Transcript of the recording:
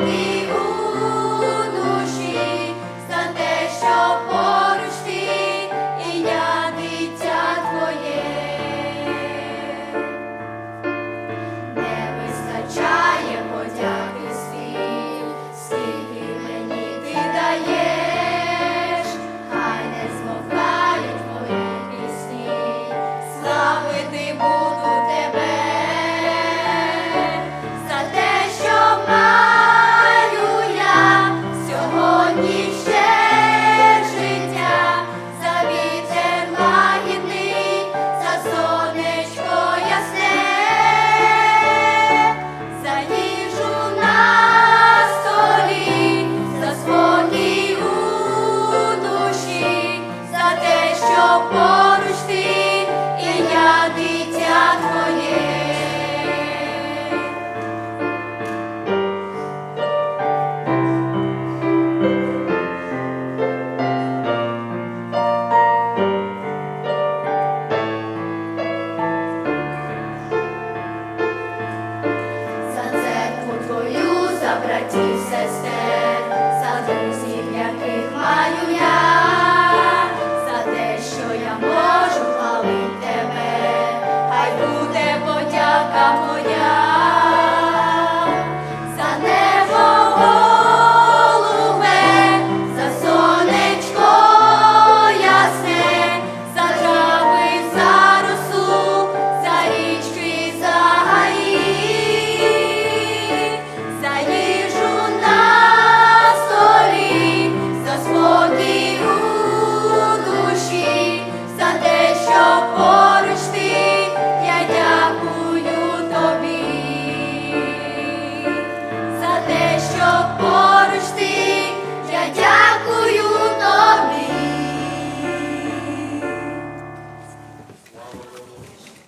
me. Боюся, братів, сестер, за друзів, яких маю.